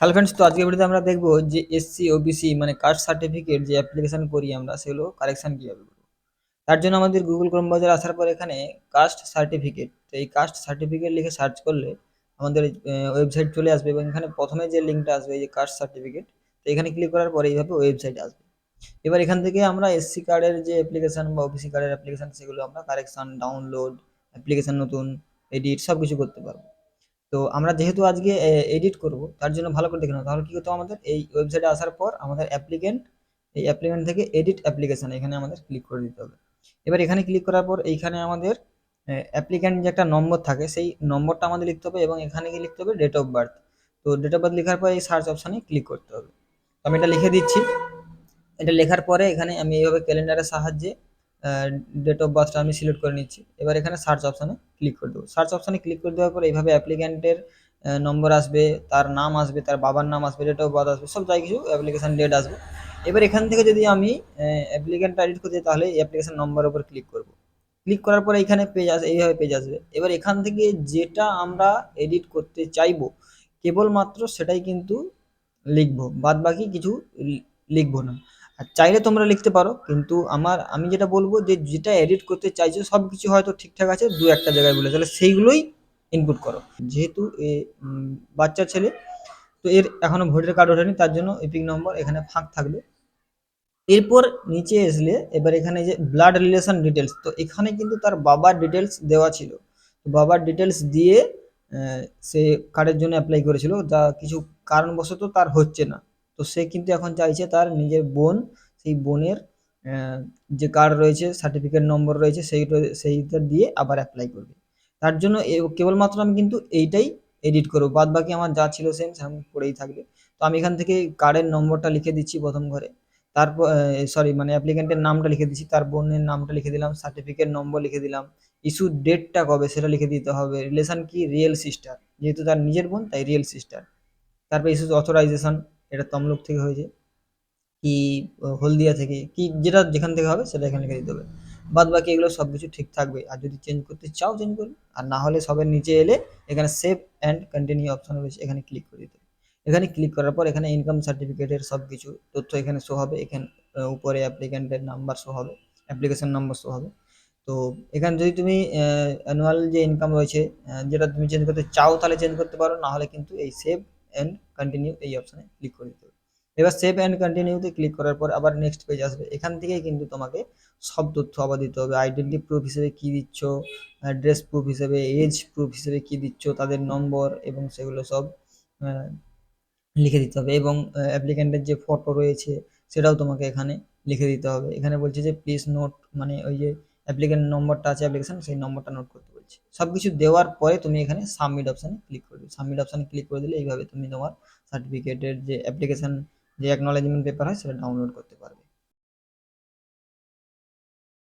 Hello friends তো আজকে ভিডিওতে আমরা দেখব যে এসসি ওবিসি মানে কাস্ট সার্টিফিকেট যে অ্যাপ্লিকেশন করি আমরা, সেগুলো কারেকশন কীভাবে করব। তার জন্য আমাদের গুগল ক্রোম বাজার আসার পর এখানে কাস্ট সার্টিফিকেট তো এই কাস্ট সার্টিফিকেট লিখে সার্চ করলে আমাদের ওয়েবসাইট চলে আসবে এবং এখানে প্রথমে যে লিঙ্কটা আসবে, এই যে কাস্ট সার্টিফিকেট তো এখানে ক্লিক করার পরে এইভাবে ওয়েবসাইট আসবে। এবার এখান থেকে আমরা এসসি কার্ডের যে অ্যাপ্লিকেশন বা ওবিসি কার্ডের অ্যাপ্লিকেশন সেগুলো আমরা কারেকশন ডাউনলোড অ্যাপ্লিকেশন নতুন এডিট সব কিছু করতে পারব। তো আমরা যেহেতু আজকে এডিট করব, তার জন্য ভালো করে দেখে নাও। তাহলে কী হবে আমাদের? এই ওয়েবসাইটে আসার পর আমাদের অ্যাপ্লিকেন্ট এই অ্যাপ্লিকেন্ট থেকে এডিট অ্যাপ্লিকেশান এখানে আমাদের ক্লিক করে দিতে হবে। এবার এখানে ক্লিক করার পর এইখানে আমাদের অ্যাপ্লিক্যান্ট যে একটা নম্বর থাকে, সেই নম্বরটা আমাদের লিখতে হবে এবং এখানে গিয়ে লিখতে হবে ডেট অফ বার্থ তো ডেট অফ বার্থ লেখার পর এই সার্চ অপশানে ক্লিক করতে হবে। আমি এটা লিখে দিচ্ছি। এটা লেখার পরে এখানে আমি এইভাবে ক্যালেন্ডারের সাহায্যে ডেট অফ বার্থটা আমি সিলেক্ট করে নিচ্ছি। এবার এখানে সার্চ অপশানে ক্লিক করে দেবো। সার্চ অপশানে ক্লিক করে দেওয়ার পর এইভাবে অ্যাপ্লিক্যান্টের নম্বর আসবে, তার নাম আসবে, তার বাবার নাম আসবে ডেট অফ বার্থ আসবে, সব যাই কিছু অ্যাপ্লিকেশান ডেট আসবে। এবার এখান থেকে যদি আমি অ্যাপ্লিক্যান্ট এডিট করতে তাহলে অ্যাপ্লিকেশান নম্বরের উপর ক্লিক করব। ক্লিক করার পরে এখানে পেজ আসে, এইভাবে পেজ আসবে। এবার এখান থেকে যেটা আমরা এডিট করতে চাইব, কেবলমাত্র সেটাই কিন্তু লিখব। বাদ বাকি কিছু লিখব না। আর চাইলে তোমরা লিখতে পারো, কিন্তু আমার, আমি যেটা বলব যে যেটা এডিট করতে চাইছো সব কিছু হয়তো ঠিকঠাক আছে, দু একটা জায়গায় বলে তাহলে সেইগুলোই ইনপুট করো। যেহেতু এ বাচ্চা ছেলে, তো এর এখনও ভোটার কার্ড ওঠেনি, তার জন্য এপিক নম্বর এখানে ফাঁক থাকবে। এরপর নিচে আসলে, এবার এখানে যে ব্লাড রিলেশন ডিটেলস তো এখানে কিন্তু তার বাবার ডিটেলস দেওয়া ছিল। বাবার ডিটেলস দিয়ে সে কার্ডের জন্য অ্যাপ্লাই করেছিল, যা কিছু কারণবশত তার হচ্ছে না। তো সে কিন্তু এখন চাইছে তার নিজের বোন, সেই বোনের যে কার্ড রয়েছে সার্টিফিকেট নম্বর রয়েছে সেই সেইটা দিয়ে আবার অ্যাপ্লাই করবে। তার জন্য কেবলমাত্র আমি কিন্তু এইটাই এডিট করব। বাদ বাকি আমার যা ছিল সেম সেম পড়েই থাকবে। তো আমি এখান থেকে কার্ডের নম্বরটা লিখে দিচ্ছি প্রথম ঘরে। তারপর সরি মানে অ্যাপ্লিকেন্টের নামটা লিখে দিচ্ছি। তার বোনের নামটা লিখে দিলাম সার্টিফিকেট নম্বর লিখে দিলাম। ইস্যু ডেটটা কবে, সেটা লিখে দিতে হবে। রিলেশন কি? রিয়েল সিস্টার যেহেতু তার নিজের বোন, তাই রিয়েল সিস্টার তারপর ইস্যু অথরাইজেশন এটা তমলুক থেকে হয়েছে। কি, হলদিয়া থেকে, কি যেটা যেখান থেকে হবে সেটা এখানে লিখে দিতে হবে। বাদ বাকি এগুলো সব কিছু ঠিক থাকবে। আর যদি চেঞ্জ করতে চাও চেঞ্জ করবে। আর না হলে সবের নিচে এলে এখানে সেভ অ্যান্ড কন্টিনিউ অপশন রয়েছে। এখানে ক্লিক করে দিতে এখানে ক্লিক করার পর এখানে ইনকাম সার্টিফিকেটের সব কিছু তথ্য এখানে শো হবে। এখানে উপরে অ্যাপ্লিক্যান্টের নাম্বার শো হবে। অ্যাপ্লিকেশন নাম্বার শো হবে। তো এখানে যদি তুমি অ্যানুয়াল যে ইনকাম রয়েছে যেটা তুমি চেঞ্জ করতে চাও তাহলে চেঞ্জ করতে পারো। না হলে কিন্তু এই সেভ অ্যান্ড কন্টিনিউ এই অপশানে ক্লিক করে দিতে হবে। এবার সেভ অ্যান্ড কন্টিনিউতে ক্লিক করার পর আবার নেক্সট পেজ আসবে। এখান থেকেই কিন্তু তোমাকে সব তথ্য আবার দিতে হবে। আইডেন্টি প্রুফ হিসেবে কী দিচ্ছ অ্যাড্রেস প্রুফ হিসেবে এজ প্রুফ হিসেবে কী দিচ্ছ, তাদের নম্বর এবং সেগুলো সব লিখে দিতে হবে এবং অ্যাপ্লিক্যান্টের যে ফটো রয়েছে সেটাও তোমাকে এখানে লিখে দিতে হবে। এখানে বলছে যে প্লিজ নোট মানে ওই যে অ্যাপ্লিক্যান্ট নম্বরটা আছে অ্যাপ্লিকেশন, সেই নম্বরটা নোট করতে বলছি। সব কিছু দেওয়ার পরে তুমি এখানে সাবমিট অপশানে ক্লিক করবে। সাবমিট অপশানে ক্লিক করে দিলে এইভাবে তুমি তোমার সার্টিফিকেটের যে অ্যাপ্লিকেশন যে অ্যাকনোলেজমেন্ট পেপার হয়, সেটা ডাউনলোড করতে পারবে।